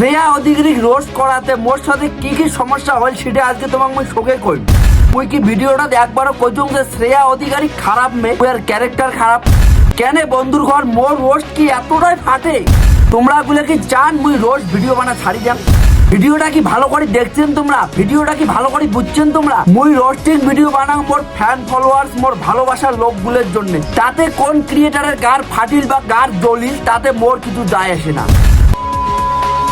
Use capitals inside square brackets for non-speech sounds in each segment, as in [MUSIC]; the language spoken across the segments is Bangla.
শ্রেয়া অধিকারী রোস্ট করাতে মোর সাথে কি কি সমস্যা হয় সেটা আজকে তোমাকে মুই শোকে কই মুই কি ভিডিওটা একবারও কইছুম যে শ্রেয়া অধিকারী খারাপ মেয়ে ওর ক্যারেক্টার খারাপ? কেন বন্ধুর ঘর মোর রোস্ট কি এতটাই ফাটে? তোমরা গুলো কি চান মুই রোস্ট ভিডিও বানা ছাড়ি যান ভিডিওটা কি ভালো করে দেখছেন তোমরা? ভিডিওটা কি ভালো করে বুঝছেন তোমরা? মুই রোস্টিং ভিডিও বানাও মোর ফ্যান ফলোয়ার্স মোর ভালোবাসার লোকগুলোর জন্য। তাতে কোন ক্রিয়েটারের গার ফাটিল বা গার দলিল, তাতে মোর কিছু যায় আসে না।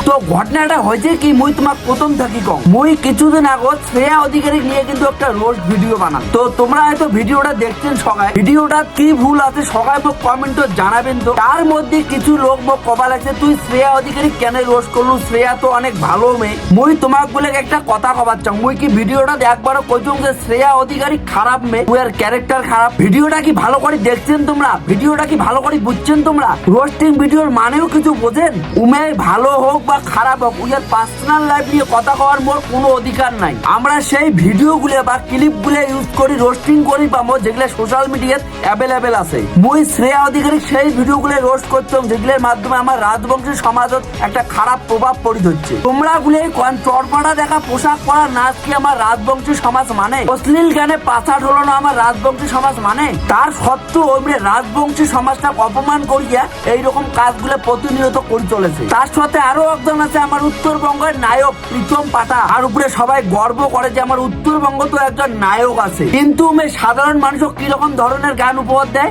তো ঘটনাটা হয়েছে কি, মুই তোমাক প্রথম থাকি কম মুই কিছুদিন আগত শ্রেয়া অধিকারী নিয়ে কিন্তু একটা রোস্ট ভিডিও বানাম। তো তোমরা হয়তো ভিডিওটা দেখছেন সবাই। ভিডিওটা কি ভুল আছে সবাই মোক কমেন্টে জানাবেন তো। তার মধ্যে কিছু লোক মোক কবাল আছে, তুই শ্রেয়া অধিকারী কেন রোস্ট করলু? শ্রেয়া তো অনেক ভালো মেয়ে। মুই তোমাক বলে একটা কথা কবার চাও। মুই কি ভিডিওটা একবারও কইছুম যে শ্রেয়া অধিকারী খারাপ মেয়ে উয়ার ক্যারেক্টার খারাপ। ভিডিওটা কি ভালো করে দেখছেন তোমরা? ভিডিওটা কি ভালো করে বুঝছেন তোমরা? রোস্টিং ভিডিওর মানেও কিছু বোঝেন? উমে ভালো হোক বা খারাপ হোক উইয়ার পার্সোনাল লাইফ নিয়ে কথা কওয়ার মোর কোনো অধিকার নাই। আমরা সেই ভিডিও গুলো বা ক্লিপগুলো ইউজ করি রোস্টিং করি বা মোর যেগুলো সোশ্যাল মিডিয়াত অ্যাভেলেবেল আছে। মুই শ্রেয়া অধিকারী সেই ভিডিও গুলো রোস্ট করতাম, যেগুলোর মাধ্যমে আমার রাজবংশী সমাজত একটা খারাপ প্রভাব পড়ি হচ্ছে তোমরা গুলো চরপাড়া দেখা পোশাক পরা নাচ কি আমার রাজবংশী সমাজ মানে? অশ্লীল গানে পাশা ঢোলানো আমার রাজবংশী সমাজ মানে? তার সত্ত্বেও ওই রাজবংশী সমাজটা অপমান করিয়া এইরকম কাজগুলো প্রতিনিয়ত করে চলেছে। তার সাথে আরও একজন আছে আমার উত্তরবঙ্গের নায়ক প্রীতম পাতা আর উপরে সবাই গর্ব করে যে আমার উত্তরবঙ্গ তো একজন নায়ক আছে। কিন্তু মে সাধারণ মানুষ কীরকম ধরনের গান উপহার দেয়?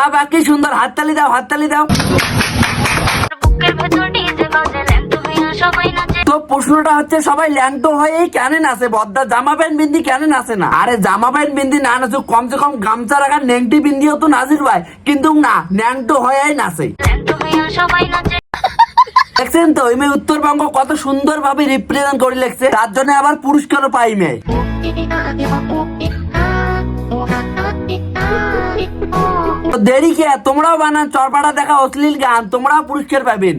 বাবা কি সুন্দর হাততালি দাও হাততালি দাও। সবাই প্রশ্নটা হচ্ছে সবাই ল্যাংটো হয়ে কেন নাচে বদ্দা জামা প্যান্ট বিন্দি কেন নাচে না। আরে জামা প্যান্ট বিন্দি না নাচো কমসে কম গামছা রাখা নেংটি বিন্দিও তো নাচির ভাই কিন্তু না ন্যাংটো হয়ে নাচে সবাই নাচে। দেখছেন তো ওই মেয়ে উত্তরবঙ্গ কত সুন্দর ভাবে রিপ্রেজেন্ট করে লেখছে তার জন্য আবার পুরস্কারও পাই মেয়ে। দেরি কে তোমরাও বানান চরপাড়া দেখা অশ্লীল গান তোমরাও পুরস্কার পাবেন।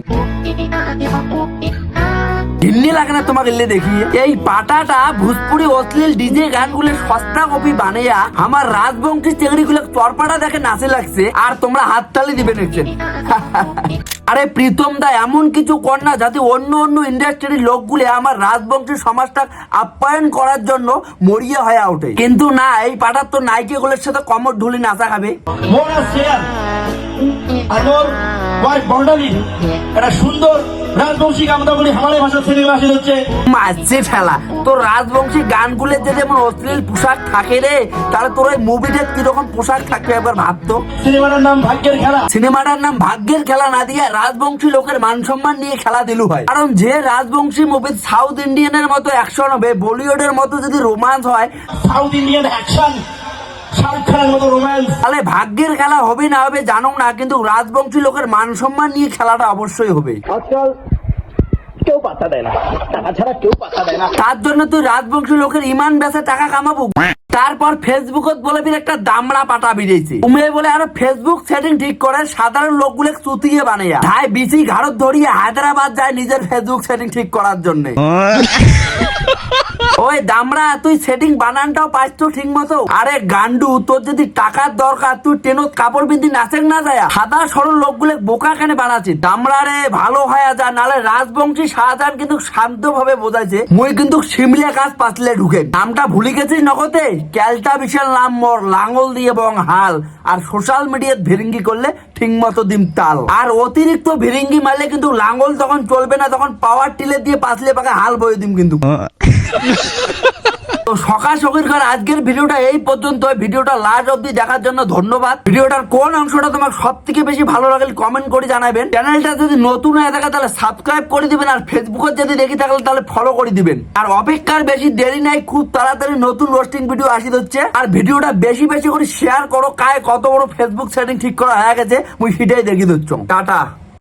হিন্দি লাগে না তোমাকে এলে দেখি? এই পাটাটা ভোজপুরি অশ্লীল ডিজে গানগুলো সস্তা কপি বানাইয়া আমার রাজবংশী চেংড়ি গুলো চরপাটা দেখে নাচে লাগছে আর তোমরা হাততালি দিবে দেখছেন [LAUGHS] আরে প্রীতম দা, এমন কিছু কর না, যাতে অন্য অন্য ইন্ডাস্ট্রির লোকগুলো আমার রাজবংশী সমাজটা আপ্যায়ন করার জন্য মরিয়া হয়ে ওঠে। কিন্তু না, এই পাটার তো নাইকে গুলোর সাথে কমর ঢুলি নাচা খাবে। সুন্দর রাজবংশী হামারে ভাষা আসে হচ্ছে মাঝে ফেলা। তোর রাজবংশী যেমন অশ্লীল পোশাক থাকে রে তাহলে তোর ওই মুভিটার কীরকম পোশাক থাকবে একবার ভাবতো সিনেমাটার নাম ভাগ্যের খেলা। সিনেমাটার নাম ভাগ্যের খেলা না দিয়ে রাজবংশী লোকের মান সম্মান নিয়ে খেলা দিলু হয় কারণ যে রাজবংশী মুভি সাউথ ইন্ডিয়ানের মতো অ্যাকশন হবে বলিউডের মতো যদি রোমান্স হয় সাউথ ইন্ডিয়ান অ্যাকশন শাহরুখ খানের মতো রোম্যান্স তাহলে ভাগ্যের খেলা হবে না হবে জানো না কিন্তু রাজবংশী লোকের মান সম্মান নিয়ে খেলাটা অবশ্যই হবে। আজকাল কেউ পাত্তা দেয় না টাকা ছাড়া কেউ পাত্তা দেয় না। তার জন্য তুই রাজবংশী লোকের ইমান বেচে টাকা কামাবো। তারপর ফেসবুকত বলে একটা দামড়া পাটা বেরিয়েছে উমে বলে আরও ফেসবুক সেটিং ঠিক করে সাধারণ লোকগুলো চুতিয়ে বানাইয়া। ধায় বিচি ঘাড়ত ধরিয়ে হায়দ্রাবাদ যায় নিজের ফেসবুক সেটিং ঠিক করার জন্য। [LAUGHS] ওই দামড়া তুই সেটিং বানানটাও পাইছ তো ঠিক মতো আরে গান্ডু তোর যদি টাকার দরকার তুই ট্রেনত কাপড় বিন্দি নাচেক না যায় সাদা সরল লোকগুলো বোকা কেন বানাচ্ছি দামড়া রে ভালো হয়ে যা নালে রাজবংশী শাহজাহান কিন্তু শান্ত ভাবে বোঝাইছে মুই কিন্তু শিমলে কাজ পাতলে ঢুকে নামটা ভুলে গেছিস নগদে? ক্যালটা বিশাল নাম, মোর লাঙ্গল দিয়ে বং হাল। আর সোশ্যাল মিডিয়াত ভিরিঙ্গি করলে ঠিক মতো দিম তাল। আর অতিরিক্ত ভিরিঙ্গি মারলে কিন্তু লাঙ্গল তখন চলবে না, তখন পাওয়ার টিলে দিয়ে পাতলে পাকা হাল বয়ে দিম কিন্তু। তো সকাল সকাল করে আজকের ভিডিওটা এই পর্যন্ত। ভিডিওটা লাস্ট অব্দি দেখার জন্য ধন্যবাদ। ভিডিওটার কোন অংশটা তোমার সব থেকে বেশি ভালো লাগলে কমেন্ট করে জানাবেন। চ্যানেলটা যদি নতুন হয়ে থাকে তাহলে সাবস্ক্রাইব করে দিবেন আর ফেসবুকে যদি দেখি থাকলে তাহলে ফলো করে দিবেন। আর অপেক্ষার বেশি দেরি নাই, খুব তাড়াতাড়ি নতুন রোস্টিং ভিডিও আসি হচ্ছে আর ভিডিওটা বেশি বেশি করে শেয়ার করো, কায় কত বড় ফেসবুক সেটিং ঠিক করা হয়ে গেছে, মুই সেটাই দেখি দিচ্ছ টাটা।